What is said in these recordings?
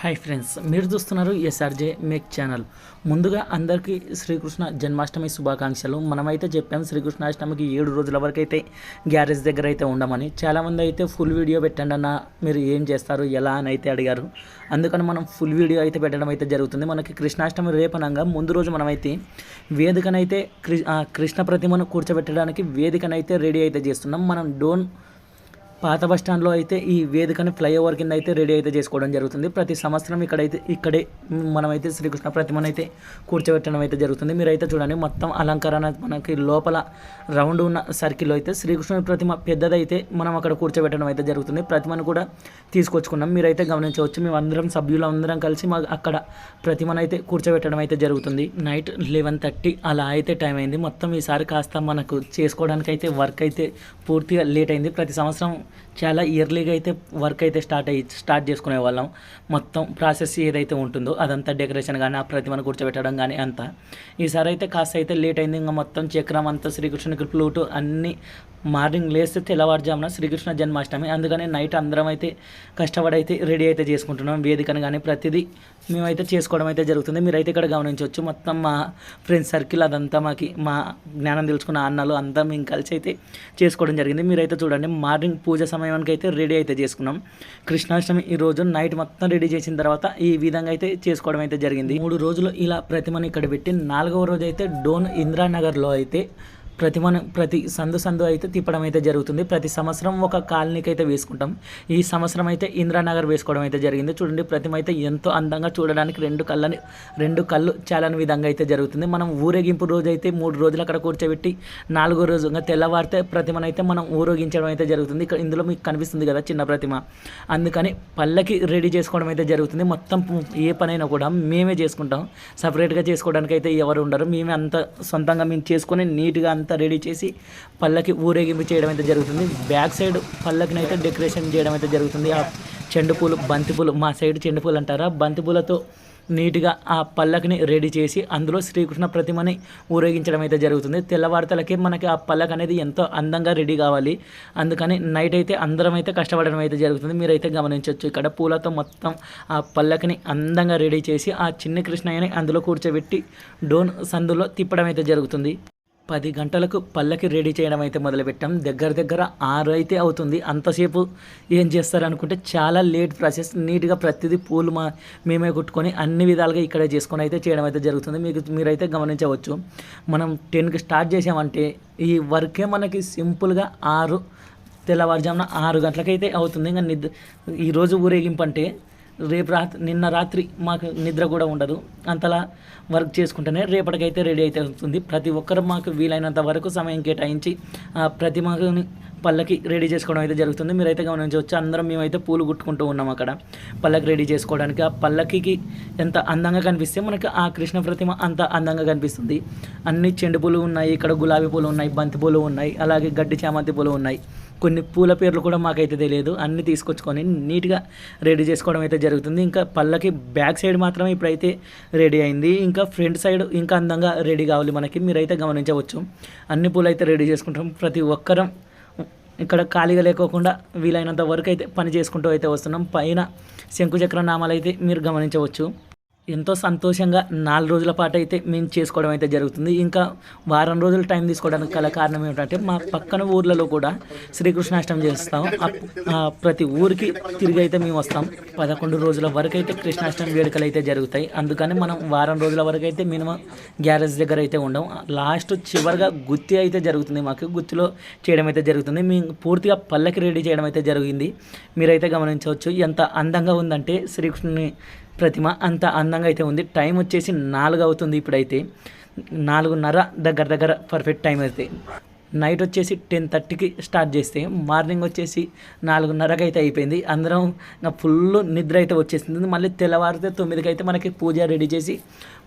Hi friends మీరు చూస్తున్నారు SRJ make channel. ముందుగా అందరికీ శ్రీకృష్ణ జన్మాష్టమి శుభాకాంక్షలు. మనమైతే చెప్పాం శ్రీకృష్ణాష్టమికి ఏడు రోజుల వరకు అయితే గ్యారేజ్ దగ్గర అయితే ఉండమని. చాలామంది అయితే ఫుల్ వీడియో పెట్టండి అన్న మీరు ఏం చేస్తారు ఎలా అని అయితే అడిగారు. అందుకని మనం ఫుల్ వీడియో అయితే పెట్టడం అయితే జరుగుతుంది. మనకి కృష్ణాష్టమి రేపనంగా ముందు రోజు మనమైతే వేదికనైతే కృష్ణ ప్రతిమను కూర్చోబెట్టడానికి వేదికనైతే రెడీ అయితే చేస్తున్నాం. మనం డోన్ పాత బస్ స్టాండ్లో అయితే ఈ వేదికని ఫ్లైఓవర్ కింద అయితే రెడీ అయితే చేసుకోవడం జరుగుతుంది. ప్రతి సంవత్సరం ఇక్కడైతే ఇక్కడే మనమైతే శ్రీకృష్ణ ప్రతిమను అయితే కూర్చోబెట్టడం అయితే జరుగుతుంది. మీరైతే చూడండి మొత్తం అలంకరణ మనకి లోపల రౌండ్ ఉన్న సర్కిల్లో అయితే శ్రీకృష్ణుని ప్రతిమ పెద్దదైతే మనం అక్కడ కూర్చోబెట్టడం అయితే జరుగుతుంది. ప్రతిమను కూడా తీసుకొచ్చుకున్నాం. మీరైతే గమనించవచ్చు మేము అందరం సభ్యులు అందరం కలిసి మా అక్కడ ప్రతిమను అయితే కూర్చోబెట్టడం అయితే జరుగుతుంది. నైట్ లెవెన్ థర్టీ అలా అయితే టైం అయింది. మొత్తం ఈసారి కాస్త మనకు చేసుకోవడానికి అయితే వర్క్ అయితే పూర్తిగా లేట్ అయింది. ప్రతి సంవత్సరం చాలా ఇయర్లీగా అయితే వర్క్ అయితే స్టార్ట్ అయ్యి స్టార్ట్ చేసుకునే వాళ్ళం. మొత్తం ప్రాసెస్ ఏదైతే ఉంటుందో అదంతా డెకరేషన్ కానీ ఆ ప్రతిమను కూర్చోబెట్టడం కానీ అంతా. ఈసారి అయితే కాస్త అయితే లేట్ అయింది. ఇంకా మొత్తం చక్రం అంతా శ్రీకృష్ణునికి ఫ్లూటు అన్నీ మార్నింగ్ లేస్తే తెల్లవారుజామున శ్రీకృష్ణ జన్మాష్టమి. అందుకని నైట్ అందరం అయితే కష్టపడైతే రెడీ అయితే చేసుకుంటున్నాం. వేదికను కానీ ప్రతిదీ మేమైతే చేసుకోవడం అయితే జరుగుతుంది. మీరైతే ఇక్కడ గమనించవచ్చు. మొత్తం మా ఫ్రెండ్స్ సర్కిల్ అదంతా మాకి మా జ్ఞానం తెలుసుకున్న అన్నలు అంతా మేము కలిసి అయితే చేసుకోవడం జరిగింది. మీరైతే చూడండి మార్నింగ్ పూజ సమయానికి అయితే రెడీ అయితే చేసుకున్నాం. కృష్ణాష్టమి ఈ రోజు నైట్ మొత్తం రెడీ చేసిన తర్వాత ఈ విధంగా అయితే చేసుకోవడం అయితే జరిగింది. మూడు రోజులు ఇలా ప్రతిమను ఇక్కడ పెట్టి నాలుగవ రోజు అయితే డోన్ ఇందిరానగర్లో అయితే ప్రతిమను ప్రతి సందు సందు అయితే తిప్పడం అయితే జరుగుతుంది. ప్రతి సంవత్సరం ఒక కాలనీకి అయితే వేసుకుంటాం. ఈ సంవత్సరం అయితే ఇందిరానగర్ వేసుకోవడం అయితే జరిగింది. చూడండి ప్రతిమ అయితే ఎంతో అందంగా చూడడానికి రెండు కళ్ళని రెండు కళ్ళు చాలని విధంగా అయితే జరుగుతుంది. మనం ఊరేగింపు రోజు అయితే మూడు రోజులు అక్కడ కూర్చోబెట్టి నాలుగో రోజు ఇంకా తెల్లవారితే ప్రతిమనైతే మనం ఊరేగించడం అయితే జరుగుతుంది. ఇక్కడ ఇందులో మీకు కనిపిస్తుంది కదా చిన్న ప్రతిమ. అందుకని పల్లకి రెడీ చేసుకోవడం అయితే జరుగుతుంది. మొత్తం ఏ పనైనా కూడా మేమే చేసుకుంటాం. సపరేట్గా చేసుకోవడానికి అయితే ఎవరు ఉండరు. మేమే అంత సొంతంగా మేము చేసుకొని నీట్గా అంత రెడీ చేసి పళ్ళకి ఊరేగింపు చేయడం అయితే జరుగుతుంది. బ్యాక్ సైడ్ పళ్ళకినైతే అయితే డెకరేషన్ చేయడం అయితే జరుగుతుంది. ఆ చెండు పూలు బంతి పూలు మా సైడ్ చెండు పూలు అంటారా? బంతి పూలతో నీట్గా ఆ పల్లకిని రెడీ చేసి అందులో శ్రీకృష్ణ ప్రతిమని ఊరేగించడం అయితే జరుగుతుంది. తెల్లవారుతలకి మనకి ఆ పల్లక అనేది ఎంతో అందంగా రెడీ కావాలి. అందుకని నైట్ అయితే అందరం అయితే కష్టపడడం అయితే జరుగుతుంది. మీరైతే గమనించవచ్చు ఇక్కడ పూలతో మొత్తం ఆ పల్లకిని అందంగా రెడీ చేసి ఆ చిన్న కృష్ణయ్యని అందులో కూర్చోబెట్టి డోన్ సందులో తిప్పడం అయితే జరుగుతుంది. పది గంటలకు పల్లకి రెడీ చేయడం అయితే మొదలుపెట్టాం. దగ్గర దగ్గర ఆరు అయితే అవుతుంది. అంతసేపు ఏం చేస్తారు అనుకుంటే చాలా లేట్ ప్రాసెస్. నీట్గా ప్రతిదీ పూలు మా మేమే కుట్టుకొని అన్ని విధాలుగా ఇక్కడే చేసుకొని అయితే చేయడం అయితే జరుగుతుంది. మీకు మీరైతే గమనించవచ్చు. మనం టెన్కి స్టార్ట్ చేసామంటే ఈ వర్కే మనకి సింపుల్గా ఆరు తెల్లవారుజామున ఆరు గంటలకైతే అవుతుంది. ఇంకా నిద్ర ఈరోజు ఊరేగింపు అంటే రేపు రాత్రి నిన్న రాత్రి మాకు నిద్ర కూడా ఉండదు. అంతలా వర్క్ చేసుకుంటేనే రేపటికైతే రెడీ అయితే అవుతుంది ప్రతి ఒక్కరు మాకు వీలైనంత వరకు సమయం కేటాయించి ఆ ప్రతిమని పల్లకి రెడీ చేసుకోవడం అయితే జరుగుతుంది. మీరైతే గమనించవచ్చు అందరం మేమైతే పూలు కుట్టుకుంటూ ఉన్నాం అక్కడ. పళ్ళకి రెడీ చేసుకోవడానికి ఆ పల్లకికి ఎంత అందంగా కనిపిస్తే మనకి ఆ కృష్ణ ప్రతిమ అంత అందంగా కనిపిస్తుంది. అన్ని చెండు పూలు ఉన్నాయి ఇక్కడ గులాబీ పూలు ఉన్నాయి బంతి పూలు ఉన్నాయి అలాగే గడ్డి చామంతి పూలు ఉన్నాయి. కొన్ని పూల పేర్లు కూడా మాకైతే తెలియదు. అన్ని తీసుకొచ్చుకొని నీట్గా రెడీ చేసుకోవడం అయితే జరుగుతుంది. ఇంకా పళ్ళకి బ్యాక్ సైడ్ మాత్రమే ఇప్పుడైతే రెడీ అయింది. ఇంకా ఫ్రంట్ సైడ్ ఇంకా అందంగా రెడీ కావాలి మనకి. మీరైతే గమనించవచ్చు. అన్ని పూలు అయితే రెడీ చేసుకుంటాం. ప్రతి ఒక్కరం ఇక్కడ ఖాళీగా లేకోకుండా వీలైనంత వరకు అయితే పని చేసుకుంటూ అయితే వస్తున్నాం. పైన శంకుచక్ర నామాలు అయితే మీరు గమనించవచ్చు. ఎంతో సంతోషంగా నాలుగు రోజుల పాటు అయితే మేము చేసుకోవడం అయితే జరుగుతుంది. ఇంకా వారం రోజులు టైం తీసుకోవడానికి గల కారణం ఏమిటంటే మా పక్కన ఊర్లలో కూడా శ్రీకృష్ణాష్టమి చేస్తాం. ప్రతి ఊరికి తిరిగి అయితే మేము వస్తాం. పదకొండు రోజుల వరకు అయితే కృష్ణాష్టమి వేడుకలు అయితే జరుగుతాయి. అందుకని మనం వారం రోజుల వరకు అయితే మినిమం గ్యారేజ్ దగ్గర అయితే ఉండం. లాస్ట్ చివరిగా గుత్తి అయితే జరుగుతుంది మాకు. గుత్తిలో చేయడం అయితే జరుగుతుంది. మేము పూర్తిగా పల్లకి రెడీ చేయడం అయితే జరిగింది. మీరైతే గమనించవచ్చు ఎంత అందంగా ఉందంటే శ్రీకృష్ణుని ప్రతిమ అంత అందంగా అయితే ఉంది. టైం వచ్చేసి నాలుగు అవుతుంది ఇప్పుడైతే. నాలుగున్నర దగ్గర దగ్గర పర్ఫెక్ట్ టైం అయితే. నైట్ వచ్చేసి టెన్ థర్టీకి స్టార్ట్ చేస్తే మార్నింగ్ వచ్చేసి నాలుగున్నరకి అయితే అయిపోయింది. అందరం ఇంకా ఫుల్ నిద్ర అయితే వచ్చేసింది. మళ్ళీ తెల్లవారితే తొమ్మిదికి అయితే మనకి పూజ రెడీ చేసి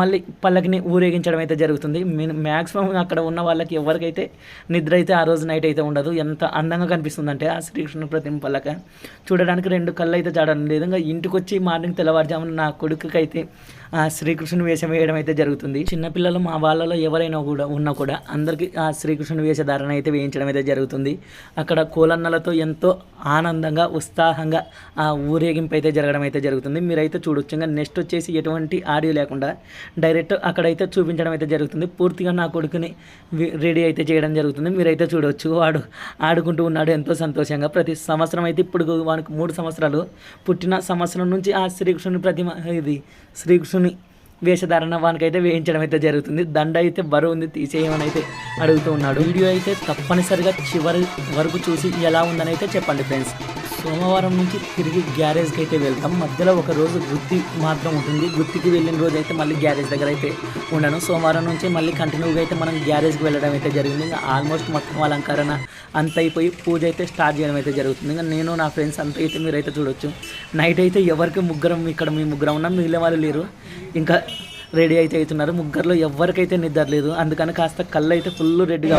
మళ్ళీ పల్లకిని ఊరేగించడం అయితే జరుగుతుంది. మ్యాక్సిమం అక్కడ ఉన్న వాళ్ళకి ఎవరికైతే నిద్ర అయితే ఆ రోజు నైట్ అయితే ఉండదు. ఎంత అందంగా కనిపిస్తుందంటే ఆ శ్రీకృష్ణ ప్రతిమ పల్లక. చూడడానికి రెండు కళ్ళు అయితే చాడడం లేదు. ఇంకా ఇంటికి వచ్చి మార్నింగ్ తెల్లవారుజామున నా కొడుకుకి అయితే శ్రీకృష్ణుని వేషం వేయడం అయితే జరుగుతుంది. చిన్నపిల్లలు మా వాళ్ళలో ఎవరైనా కూడా ఉన్నా కూడా అందరికీ ఆ శ్రీకృష్ణుని వేషధారణ అయితే వేయించడం అయితే జరుగుతుంది. అక్కడ కోలన్నలతో ఎంతో ఆనందంగా ఉత్సాహంగా ఆ ఊరేగింపు అయితే జరగడం అయితే జరుగుతుంది. మీరైతే చూడొచ్చు ఇంకా నెక్స్ట్ వచ్చేసి ఎటువంటి ఆడియో లేకుండా డైరెక్ట్ అక్కడైతే చూపించడం అయితే జరుగుతుంది. పూర్తిగా నా కొడుకుని రెడీ అయితే చేయడం జరుగుతుంది. మీరైతే చూడవచ్చు వాడు ఆడుకుంటూ ఉన్నాడు ఎంతో సంతోషంగా. ప్రతి సంవత్సరం అయితే ఇప్పుడు వానికి మూడు సంవత్సరాలు. పుట్టిన సంవత్సరం నుంచి ఆ శ్రీకృష్ణుని ప్రతిమ ఇది శ్రీకృష్ణుని వేషధారణ వానికైతే వేయించడం అయితే జరుగుతుంది. దండ అయితే బరువు ఉంది తీసేయమని అయితే అడుగుతూ ఉన్నాడు. వీడియో అయితే తప్పనిసరిగా చివరి వరకు చూసి ఎలా ఉందని అయితే చెప్పండి ఫ్రెండ్స్. సోమవారం నుంచి తిరిగి గ్యారేజ్కి అయితే వెళ్తాం. మధ్యలో ఒక రోజు గుత్తి మాత్రం ఉంటుంది. గుత్తికి వెళ్ళిన రోజు అయితే మళ్ళీ గ్యారేజ్ దగ్గర అయితే ఉండను. సోమవారం నుంచి మళ్ళీ కంటిన్యూగా అయితే మనం గ్యారేజ్కి వెళ్ళడం అయితే జరిగింది. ఇంకా ఆల్మోస్ట్ మొత్తం అలంకరణ అంత అయిపోయి పూజ అయితే స్టార్ట్ చేయడం అయితే జరుగుతుంది. ఇంకా నేను నా ఫ్రెండ్స్ అంత అయితే మీరైతే చూడొచ్చు. నైట్ అయితే ఎవరికి ముగ్గురం ఇక్కడ మీ ముగ్గురం ఉన్నాం. మిగిలిన వాళ్ళు లేరు. ఇంకా రెడీ అయితే అవుతున్నారు. ముగ్గురులో ఎవరికైతే నిద్ర లేదు అందుకని కాస్త కళ్ళు అయితే ఫుల్ రెడ్గా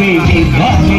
we keep up.